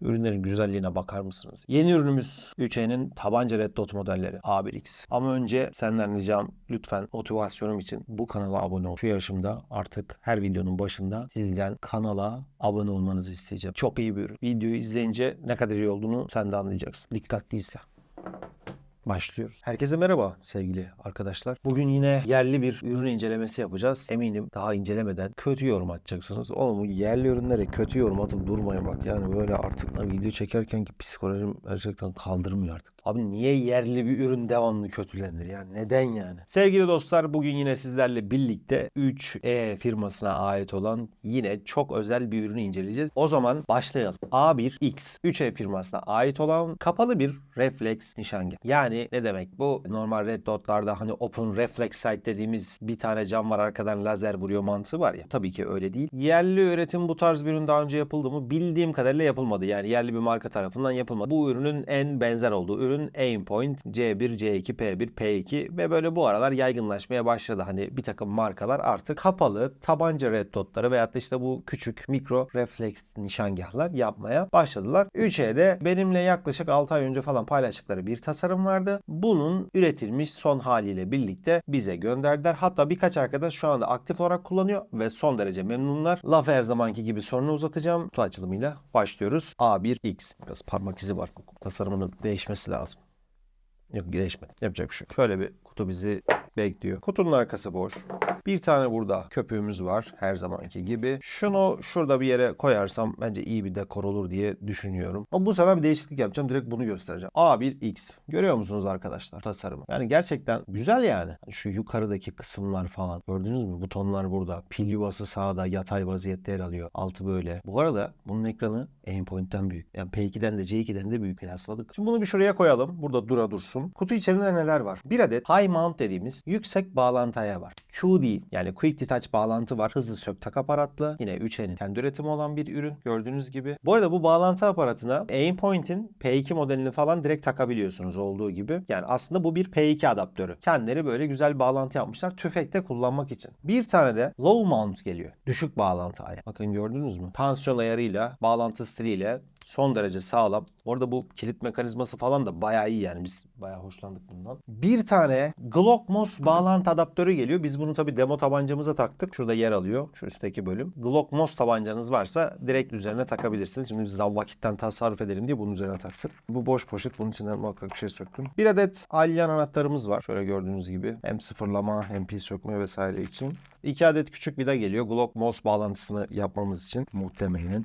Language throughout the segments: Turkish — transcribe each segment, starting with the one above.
Ürünlerin güzelliğine bakar mısınız? Yeni ürünümüz 3E'nin tabanca Red Dot modelleri A1X. Ama önce senden ricam lütfen motivasyonum için bu kanala abone ol. Şu yaşımda artık her videonun başında sizden kanala abone olmanızı isteyeceğim. Çok iyi bir ürün. Videoyu izleyince ne kadar iyi olduğunu sen de anlayacaksın. Dikkatli izle. Başlıyoruz. Herkese merhaba sevgili arkadaşlar. Bugün yine yerli bir ürün incelemesi yapacağız. Eminim daha incelemeden kötü yorum atacaksınız. Oğlum yerli ürünlere kötü yorum atıp durmayın bak. Yani böyle artık video çekerken ki psikolojim gerçekten kaldırmıyor artık. Abi niye yerli bir ürün devamlı kötülenir yani? Neden yani? Sevgili dostlar bugün yine sizlerle birlikte 3E firmasına ait olan yine çok özel bir ürünü inceleyeceğiz. O zaman başlayalım. A1X 3E firmasına ait olan kapalı bir refleks nişangah. Yani ne demek bu? Normal red dotlarda hani open reflex sight dediğimiz bir tane cam var arkadan lazer vuruyor mantığı var ya. Tabii ki öyle değil. Yerli üretim bu tarz bir ürün daha önce yapıldı mı? Bildiğim kadarıyla yapılmadı. Yani yerli bir marka tarafından yapılmadı. Bu ürünün en benzer olduğu ürün Aimpoint C1, C2, P1, P2 ve böyle bu aralar yaygınlaşmaya başladı. Hani bir takım markalar artık kapalı tabanca red dotları veyahut da işte bu küçük mikro refleks nişangahlar yapmaya başladılar. 3E'de benimle yaklaşık 6 ay önce falan paylaştıkları bir tasarım vardı. Bunun üretilmiş son haliyle birlikte bize gönderdiler. Hatta birkaç arkadaş şu anda aktif olarak kullanıyor ve son derece memnunlar. Laf her zamanki gibi sorunu uzatacağım. Kutu açılımıyla başlıyoruz. A1X. Biraz parmak izi var. Tasarımının değişmesi lazım. Yok değişmedi. Yapacak bir şey. Şöyle bir kutu bizi bekliyor. Kutunun arkası boş. Bir tane burada köpüğümüz var her zamanki gibi. Şunu şurada bir yere koyarsam bence iyi bir dekor olur diye düşünüyorum. Ama bu sefer bir değişiklik yapacağım. Direkt bunu göstereceğim. A1X. Görüyor musunuz arkadaşlar tasarımı? Yani gerçekten güzel yani. Şu yukarıdaki kısımlar falan. Gördünüz mü? Butonlar burada. Pil yuvası sağda yatay vaziyette yer alıyor. Altı böyle. Bu arada bunun ekranı Aimpoint'ten büyük. Yani P2'den de C2'den de büyük kıyasladık. Şimdi bunu bir şuraya koyalım. Burada dura dursun. Kutu içerisinde neler var? Bir adet high mount dediğimiz yüksek bağlantı ayağı var. QD yani Quick Detach bağlantı var. Hızlı sök tak aparatlı. Yine 3E'nin kendi üretimi olan bir ürün gördüğünüz gibi. Bu arada bu bağlantı aparatına Aimpoint'in P2 modelini falan direkt takabiliyorsunuz olduğu gibi. Yani aslında bu bir P2 adaptörü. Kendileri böyle güzel bağlantı yapmışlar tüfekte kullanmak için. Bir tane de low mount geliyor. Düşük bağlantı ayağı. Bakın gördünüz mü? Tansiyon ayarıyla, bağlantı stiliyle son derece sağlam. Orada bu kilit mekanizması falan da bayağı iyi yani biz bayağı hoşlandık bundan. Bir tane Glockmos bağlantı adaptörü geliyor. Biz bunu tabi demo tabancamıza taktık. Şurada yer alıyor şu üstteki bölüm. Glockmos tabancanız varsa direkt üzerine takabilirsiniz. Şimdi biz vakitten tasarruf edelim diye bunun üzerine taktık. Bu boş poşet bunun içinden muhakkak bir şey söktüm. Bir adet alyan anahtarımız var. Şöyle gördüğünüz gibi hem sıfırlama hem pil sökme vesaire için. İki adet küçük vida geliyor. Glockmos bağlantısını yapmamız için muhtemelen.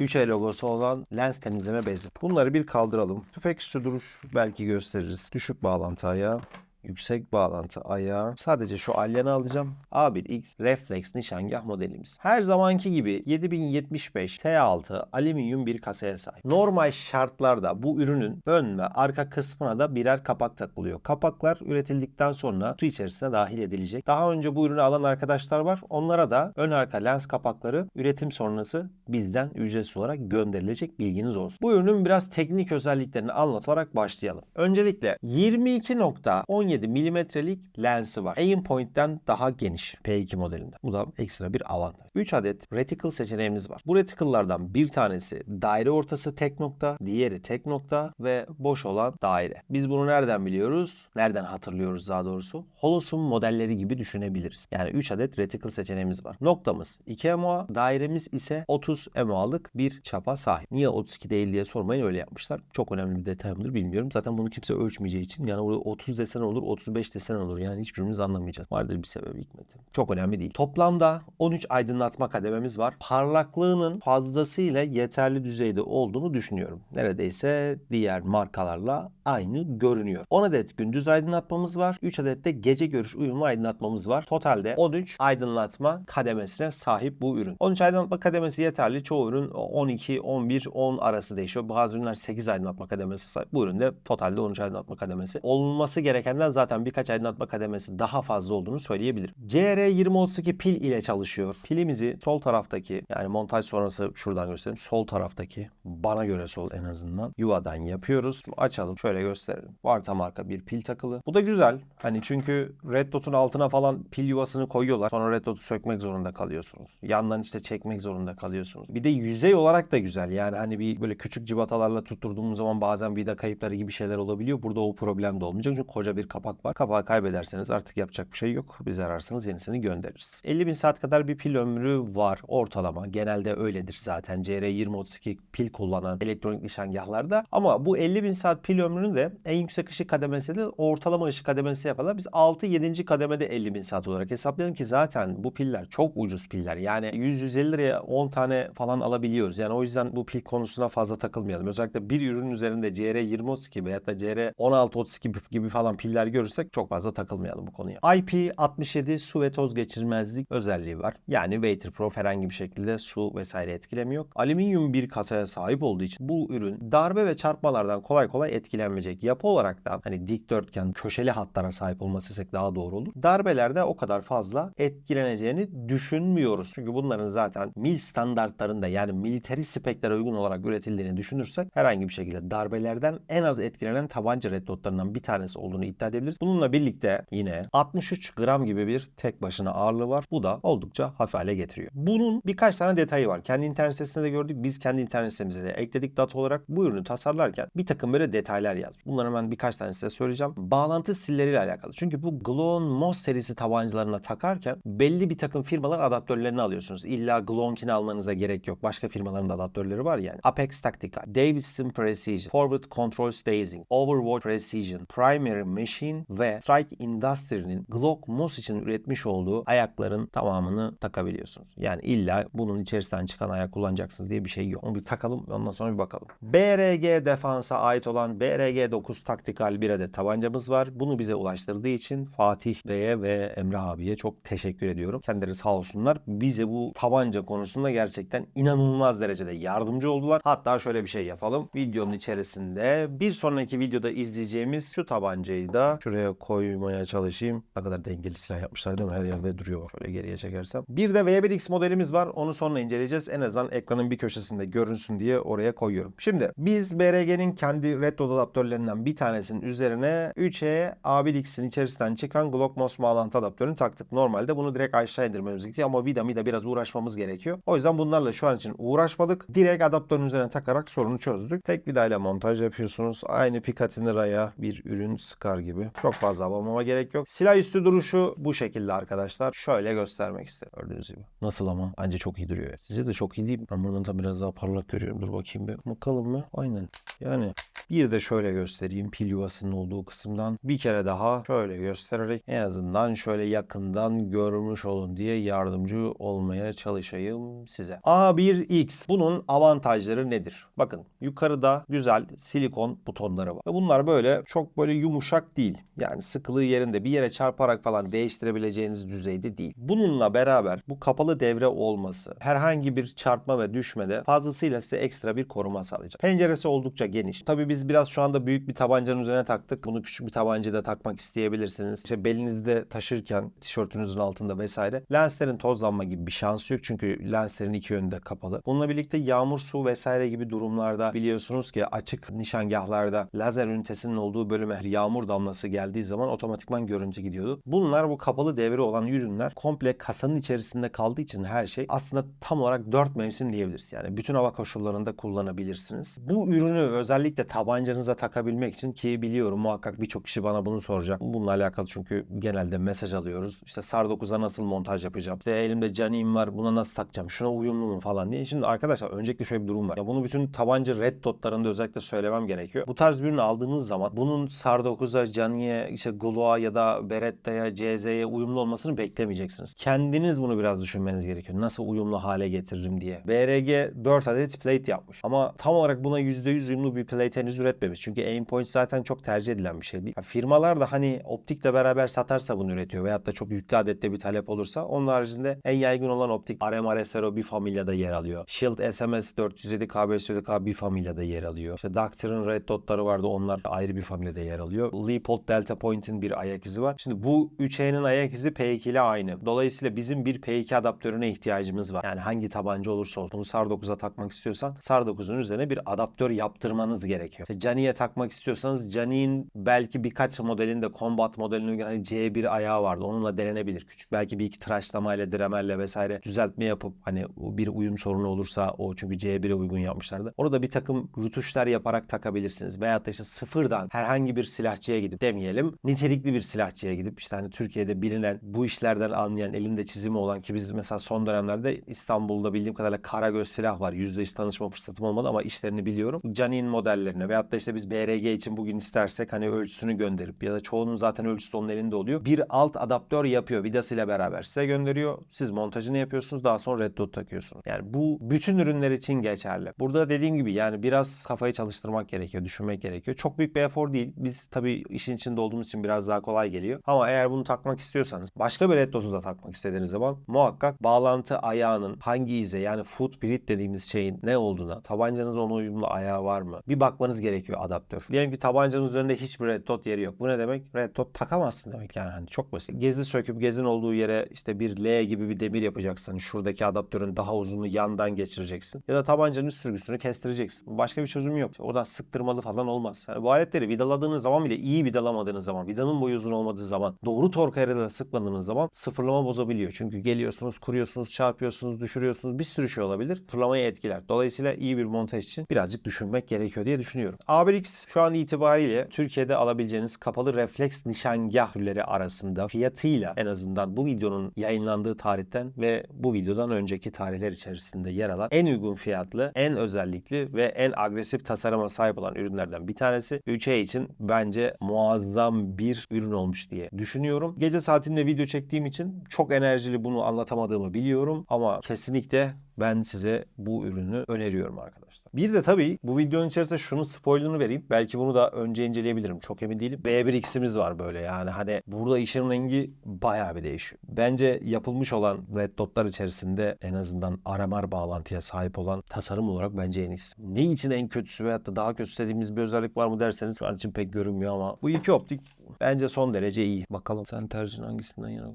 3E logosu olan lens temizleme bezi. Bunları bir kaldıralım. Tüfek üstü duruş belki gösteririz. Düşük bağlantı ayağı. Yüksek bağlantı ayağı. Sadece şu alyanı alacağım. A1X Reflex nişangah modelimiz. Her zamanki gibi 7075 T6 alüminyum bir kasaya sahip. Normal şartlarda bu ürünün ön ve arka kısmına da birer kapak takılıyor. Kapaklar üretildikten sonra kutu içerisine dahil edilecek. Daha önce bu ürünü alan arkadaşlar var. Onlara da ön arka lens kapakları üretim sonrası bizden ücretsiz olarak gönderilecek bilginiz olsun. Bu ürünün biraz teknik özelliklerini anlatarak başlayalım. Öncelikle 22.17 milimetrelik lensi var. Aimpoint'ten daha geniş P2 modelinde. Bu da ekstra bir avantaj. 3 adet reticle seçeneğimiz var. Bu reticle'lardan bir tanesi daire ortası tek nokta, diğeri tek nokta ve boş olan daire. Biz bunu nereden biliyoruz? Nereden hatırlıyoruz daha doğrusu? Holosum modelleri gibi düşünebiliriz. Yani 3 adet reticle seçeneğimiz var. Noktamız 2 MOA, dairemiz ise 30 MOA'lık bir çapa sahip. Niye 32 değil diye sormayın öyle yapmışlar. Çok önemli bir detay mıdır bilmiyorum. Zaten bunu kimse ölçmeyeceği için yani burada 30 desen olur, 35 desen olur. Yani hiçbirimiz anlamayacağız. Vardır bir sebebi hikmeti. Çok önemli değil. Toplamda 13 aydınlatma kadememiz var. Parlaklığının fazlasıyla yeterli düzeyde olduğunu düşünüyorum. Neredeyse diğer markalarla aynı görünüyor. 10 adet gündüz aydınlatmamız var. 3 adet de gece görüş uyumlu aydınlatmamız var. Totalde 13 aydınlatma kademesine sahip bu ürün. 13 aydınlatma kademesi yeterli. Çoğu ürün 12, 11, 10 arası değişiyor. Bazı ürünler 8 aydınlatma kademesi sahip. Bu üründe totalde 13 aydınlatma kademesi. Olması gerekenden zaten birkaç aydınlatma kademesi daha fazla olduğunu söyleyebilirim. CR2032 pil ile çalışıyor. Pilimizi sol taraftaki yani montaj sonrası şuradan göstereyim. Sol taraftaki bana göre sol en azından yuvadan yapıyoruz. Açalım. Şöyle gösterelim. Varta marka bir pil takılı. Bu da güzel. Hani çünkü Red Dot'un altına falan pil yuvasını koyuyorlar. Sonra Red Dot'u sökmek zorunda kalıyorsunuz. Yandan işte çekmek zorunda kalıyorsunuz. Bir de yüzey olarak da güzel. Yani hani bir böyle küçük civatalarla tutturduğumuz zaman bazen vida kayıpları gibi şeyler olabiliyor. Burada o problem de olmayacak. Çünkü koca bir kapak var. Kapağı kaybederseniz artık yapacak bir şey yok. Bizi ararsanız yenisini göndeririz. 50 bin saat kadar bir pil ömrü var ortalama. Genelde öyledir zaten. CR2032 pil kullanan elektronik nişangahlarda. Ama bu 50 bin saat pil ömrünü de en yüksek ışık kademesi de ortalama ışık kademesi yaparlar. Biz 6-7. kademede 50 bin saat olarak hesaplayalım ki zaten bu piller çok ucuz piller. Yani 100-150 liraya 10 tane falan alabiliyoruz. Yani o yüzden bu pil konusuna fazla takılmayalım. Özellikle bir ürün üzerinde CR2032 veyahut da CR1632 gibi falan piller görürsek çok fazla takılmayalım bu konuya. IP67 su ve toz geçirmezlik özelliği var. Yani Waterproof herhangi bir şekilde su vesaire etkilemiyor. Alüminyum bir kasaya sahip olduğu için bu ürün darbe ve çarpmalardan kolay kolay etkilenmeyecek. Yapı olarak da hani dikdörtgen köşeli hatlara sahip olması desek daha doğru olur. Darbelerde o kadar fazla etkileneceğini düşünmüyoruz. Çünkü bunların zaten mil standartlarında yani military speklere uygun olarak üretildiğini düşünürsek herhangi bir şekilde darbelerden en az etkilenen tabanca red dotlarından bir tanesi olduğunu iddia edebiliriz. Bununla birlikte yine 63 gram gibi bir tek başına ağırlığı var. Bu da oldukça hafif hale getiriyor. Bunun birkaç tane detayı var. Kendi internet sitesinde de gördük. Biz kendi internet sitemize de ekledik data olarak. Bu ürünü tasarlarken bir takım böyle detaylar yazdık. Bunları ben birkaç tane size söyleyeceğim. Bağlantı silleriyle alakalı. Çünkü bu Glon Moss serisi tabancalarına takarken belli bir takım firmalar adaptörlerini alıyorsunuz. İlla Glonkini almanıza gerek yok. Başka firmaların da adaptörleri var yani. Apex Tactica, Davidson Precision, Forward Control Staging, Overwatch Precision, Primary Machine ve Strike Industry'nin Glock Moss için üretmiş olduğu ayakların tamamını takabiliyorsunuz. Yani illa bunun içerisinden çıkan ayak kullanacaksınız diye bir şey yok. Onu bir takalım ondan sonra bir bakalım. BRG Defans'a ait olan BRG 9 taktikal bir adet tabancamız var. Bunu bize ulaştırdığı için Fatih Bey'e ve Emre abiye çok teşekkür ediyorum. Kendileri sağ olsunlar. Bize bu tabanca konusunda gerçekten inanılmaz derecede yardımcı oldular. Hatta şöyle bir şey yapalım. Videonun içerisinde bir sonraki videoda izleyeceğimiz şu tabancayı da şuraya koymaya çalışayım. Ne kadar dengeli silah yapmışlar değil mi? Her yerde duruyor. Şöyle geriye çekersem. Bir de V1X modelimiz var. Onu sonra inceleyeceğiz. En azından ekranın bir köşesinde görünsün diye oraya koyuyorum. Şimdi biz BRG'nin kendi Red Dot adaptörlerinden bir tanesinin üzerine 3E A1X'in içerisinden çıkan Glock MOS bağlantı adaptörünü taktık. Normalde bunu direkt aşağı indirmemiz gerekiyor ama vida mida biraz uğraşmamız gerekiyor. O yüzden bunlarla şu an için uğraşmadık. Direkt adaptörün üzerine takarak sorunu çözdük. Tek vidayla montaj yapıyorsunuz. Aynı Picatinny Raya bir ürün sıkar gibi. Çok fazla ablamama gerek yok. Silah üstü duruşu bu şekilde arkadaşlar. Şöyle göstermek istedim. Gördüğünüz gibi. Nasıl ama? Bence çok iyi duruyor. Size de çok iyi değil? Ben buradan da biraz daha parlak görüyorum. Dur bakayım bir. Bakalım mı? Aynen. Yani bir de şöyle göstereyim pil yuvasının olduğu kısımdan. Bir kere daha şöyle göstererek en azından şöyle yakından görmüş olun diye yardımcı olmaya çalışayım size. A1X bunun avantajları nedir? Bakın yukarıda güzel silikon butonları var. Ve bunlar böyle çok böyle yumuşak değil. Yani sıkılığı yerinde bir yere çarparak falan değiştirebileceğiniz düzeyde değil. Bununla beraber bu kapalı devre olması herhangi bir çarpma ve düşmede fazlasıyla size ekstra bir koruma sağlayacak. Penceresi oldukça geniş. Tabii biz biraz şu anda büyük bir tabancanın üzerine taktık. Bunu küçük bir tabancaya da takmak isteyebilirsiniz. İşte belinizde taşırken tişörtünüzün altında vesaire lenslerin tozlanma gibi bir şansı yok. Çünkü lenslerin iki yönü de kapalı. Bununla birlikte yağmur, su vesaire gibi durumlarda biliyorsunuz ki açık nişangahlarda lazer ünitesinin olduğu bölüme yağmur damlası geldiği zaman otomatikman görüntü gidiyordu. Bunlar bu kapalı devre olan ürünler komple kasanın içerisinde kaldığı için her şey aslında tam olarak 4 mevsim diyebiliriz. Yani bütün hava koşullarında kullanabilirsiniz. Bu ürünü özellikle tabancanıza takabilmek için ki biliyorum muhakkak birçok kişi bana bunu soracak. Bununla alakalı çünkü genelde mesaj alıyoruz. İşte SAR 9'a nasıl montaj yapacağım? İşte elimde Canim var buna nasıl takacağım? Şuna uyumlu mu falan diye. Şimdi arkadaşlar öncelikle şöyle bir durum var. Ya bunu bütün tabanca red dotlarında özellikle söylemem gerekiyor. Bu tarz bir ürünü aldığınız zaman bunun SAR 9'a, Cani'ye, işte Glock'a ya da Beretta'ya, CZ'ye uyumlu olmasını beklemeyeceksiniz. Kendiniz bunu biraz düşünmeniz gerekiyor. Nasıl uyumlu hale getiririm diye. BRG 4 adet plate yapmış. Ama tam olarak buna %100 uyumlu bir plate henüz üretmemiş. Çünkü aimpoint zaten çok tercih edilen bir şey. Ya firmalar da hani optikle beraber satarsa bunu üretiyor veyahut da çok yüklü adette bir talep olursa onun haricinde en yaygın olan optik RMR SRO bir familyada yer alıyor. Shield SMS 407 KB4K bir familyada yer alıyor. İşte Doctrine Red Dot'ları vardı onlar ayrı bir familyada yer alıyor. Leopold Delta Point'in bir ayak izi var. Şimdi bu 3E'nin ayak izi P2 ile aynı. Dolayısıyla bizim bir P2 adaptörüne ihtiyacımız var. Yani hangi tabanca olursa olsun bunu SAR 9'a takmak istiyorsan SAR 9'un üzerine bir adaptör yaptırmanız gerekiyor. Gerekiyor. İşte Cani'ye takmak istiyorsanız Cani'nin belki birkaç modelinde combat modeline göre hani C1 ayağı vardı. Onunla denenebilir. Küçük belki bir iki tıraşlamayla, dremelle vesaire düzeltme yapıp hani bir uyum sorunu olursa o çünkü C1'e uygun yapmışlardı. Orada bir takım rutuşlar yaparak takabilirsiniz. Veyahut da işte sıfırdan herhangi bir silahçıya gidip demeyelim. Nitelikli bir silahçıya gidip işte hani Türkiye'de bilinen bu işlerden anlayan elinde çizimi olan ki biz mesela son dönemlerde İstanbul'da bildiğim kadarıyla Karagöz silah var. Yüzde yüz tanışma fırsatım olmadı ama işlerini biliyorum. Canin modellerine veyahut da işte biz BRG için bugün istersek hani ölçüsünü gönderip ya da çoğunun zaten ölçüsü onun elinde oluyor. Bir alt adaptör yapıyor vidasıyla beraber size gönderiyor. Siz montajını yapıyorsunuz daha sonra red dot takıyorsunuz. Yani bu bütün ürünler için geçerli. Burada dediğim gibi yani biraz kafayı çalıştırmak gerekiyor, düşünmek gerekiyor. Çok büyük bir efor değil. Biz tabii işin içinde olduğumuz için biraz daha kolay geliyor. Ama eğer bunu takmak istiyorsanız başka bir red dot'u da takmak istediğiniz zaman muhakkak bağlantı ayağının hangi ize yani footprint dediğimiz şeyin ne olduğuna, tabancanızın ona uyumlu ayağı var mı? Bir bakmanız gerekiyor adaptör. Diyelim ki tabancanın üzerinde hiçbir red dot yeri yok. Bu ne demek? Red dot takamazsın demek yani. Hani çok basit. Gezi söküp gezin olduğu yere işte bir L gibi bir demir yapacaksın. Şuradaki adaptörün daha uzunluğu yandan geçireceksin. Ya da tabancanın üst sürgüsünü kestireceksin. Başka bir çözümü yok. Oradan sıktırmalı falan olmaz. Yani bu aletleri vidaladığınız zaman bile iyi vidalamadığınız zaman, vidanın boyu uzun olmadığı zaman, doğru tork ayarıyla sıkmadığınız zaman sıfırlama bozabiliyor. Çünkü geliyorsunuz, kuruyorsunuz, çarpıyorsunuz, düşürüyorsunuz. Bir sürü şey olabilir. Sıfırlamayı etkiler. Dolayısıyla iyi bir montaj için birazcık düşünmek gerekiyor diye düşünüyorum. A1X şu an itibariyle Türkiye'de alabileceğiniz kapalı refleks nişangah türleri arasında fiyatıyla en azından bu videonun yayınlandığı tarihten ve bu videodan önceki tarihler içerisinde yer alan en uygun fiyatlı, en özellikli ve en agresif tasarıma sahip olan ürünlerden bir tanesi. 3E için bence muazzam bir ürün olmuş diye düşünüyorum. Gece saatinde video çektiğim için çok enerjili bunu anlatamadığımı biliyorum ama kesinlikle ben size bu ürünü öneriyorum arkadaşlar. Bir de tabii bu videonun içerisinde şunun spoilerını vereyim. Belki bunu da önce inceleyebilirim. Çok emin değilim. B1X'imiz var böyle yani hani burada işin rengi bayağı bir değişiyor. Bence yapılmış olan red dotlar içerisinde en azından aramar bağlantıya sahip olan tasarım olarak bence en iyisi. Ne için en kötüsü veyahut da daha kötü dediğimiz bir özellik var mı derseniz an için pek görünmüyor ama bu iki optik bence son derece iyi. Bakalım sen tercihin hangisinden yana?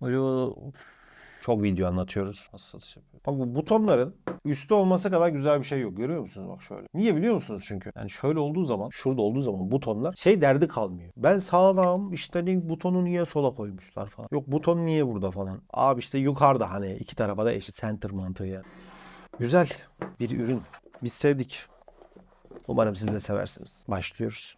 Acaba çok video anlatıyoruz. Nasıl satış yapıyor? Bak bu butonların üstü olması kadar güzel bir şey yok. Görüyor musunuz bak şöyle. Niye biliyor musunuz çünkü? Yani şöyle olduğu zaman, şurada olduğu zaman butonlar şey derdi kalmıyor. Ben sağlam işte ne butonu niye sola koymuşlar falan. Yok buton niye burada falan. Abi işte yukarıda hani iki tarafa da eşit center mantığı yani. Güzel bir ürün. Biz sevdik. Umarım siz de seversiniz. Başlıyoruz.